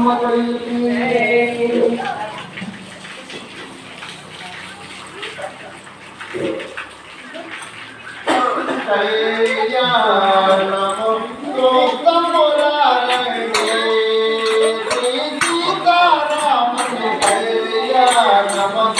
అమ్మ తల్లికి నమో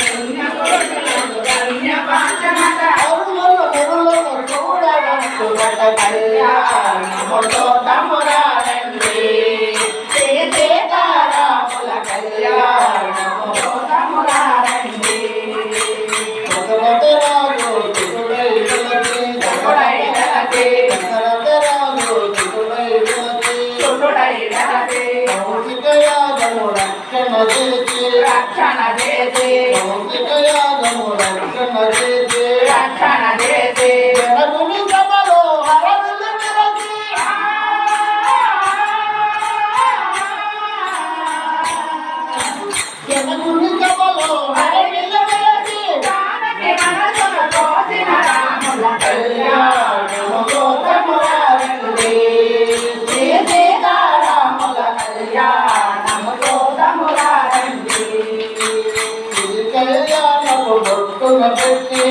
పుణ్య పురుషులకు ధన్య భాగ్యమట అరుణుల మురులకు కూడా సుగత కళ్యాణమురారండి శ్రీ సీతారాముల కళ్యాణమురారండి భగవతరాలు రక్షణ చేసి. రక్షణ చేసి. భౌతిక యాగము రక్షణ చేసి రక్షణ చేసి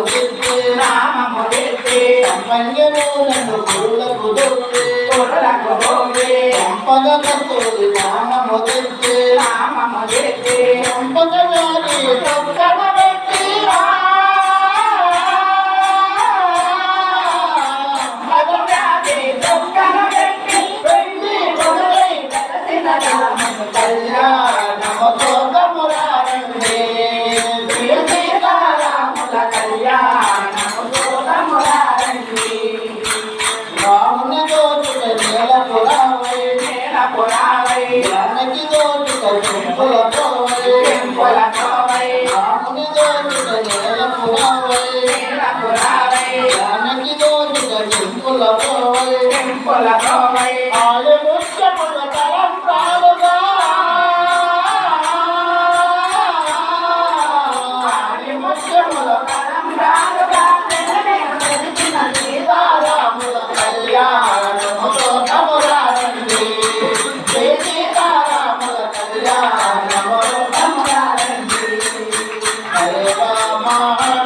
కౌశిల్కు నామము తెత్తే సంపన్యములను గురులకు దొత్తే కురులకు పోగే సంపద కస్తూరి నామము తెత్తే నామము తెత్తే సంపద వారి প্রধান Allah.